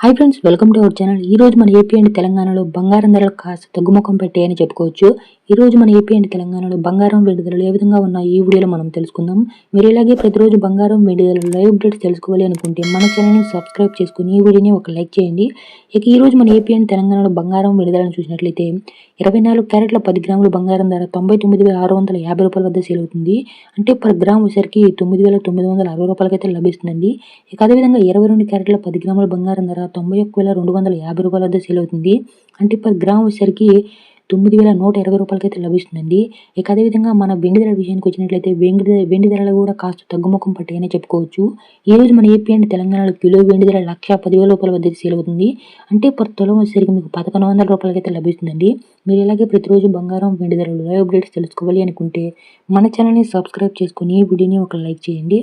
Hi friends welcome to our channel ఈ రోజు మన ఏపీ అండ్ తెలంగాణలో బంగారం ధరలు కాస్త తగ్గుముఖం పెట్టాయని చెప్పుకోవచ్చు. ఈరోజు మన ఏపీ అండ్ తెలంగాణలో బంగారం వెండి ధరలు ఏ విధంగా ఉన్నాయి? ఈ వీడియోలో మనం తెలుసుకుందాం. మీరు ఇలాగే ప్రతిరోజు బంగారం వెండి ధరలు లైవ్ అప్డేట్స్ తెలుసుకోవాలి అనుకుంటే మన ఛానల్ని సబ్స్క్రైబ్ చేసుకుని ఈ వీడియోని ఒక లైక్ చేయండి. ఇక ఈరోజు మన ఏపీ అండ్ తెలంగాణలో బంగారం వెండి ధరలను చూసినట్లయితే ఇరవై నాలుగు క్యారెట్ల పది గ్రాముల బంగారం ధర తొంభై తొమ్మిది వేల ఆరు వందల యాభై రూపాయల వద్ద సేల్ అవుతుంది. అంటే పర్ గ్రామ్ వచ్చేసరికి తొమ్మిది వేల తొమ్మిది వందల అరవై రూపాయలకైతే లభిస్తుందండి. ఇక అదేవిధంగా ఇరవై రెండు క్యారెట్ల పది గ్రాముల బంగారం ధర తొంభై ఒక్క వేల రెండు వందల యాభై రూపాయల వద్ద సేల్ అవుతుంది. అంటే పర్ గ్రామ్ వచ్చేసరికి తొమ్మిది వేల నూట ఇరవై రూపాయలకైతే లభిస్తుందండి. ఇక అదేవిధంగా మన వెండి ధరల విషయానికి వచ్చినట్లయితే వెండి వెండి ధరలు కూడా కాస్త తగ్గుముఖం పట్టాయని చెప్పుకోవచ్చు. ఈ రోజు మన ఏపీ అండ్ తెలంగాణలో కిలో వెండి ధర లక్ష పదివేల రూపాయల వద్ద సేల్ అవుతుంది. అంటే పర్ తులం వచ్చేసరికి మీకు పదకొండు వందల రూపాయలకైతే లభిస్తుందండి. మీరు ఇలాగే ప్రతిరోజు బంగారం వెండి ధరలు లైవ్ అప్డేట్స్ తెలుసుకోవాలి అనుకుంటే మన ఛానల్ని సబ్స్క్రైబ్ చేసుకుని ఈ వీడియోని ఒక లైక్ చేయండి.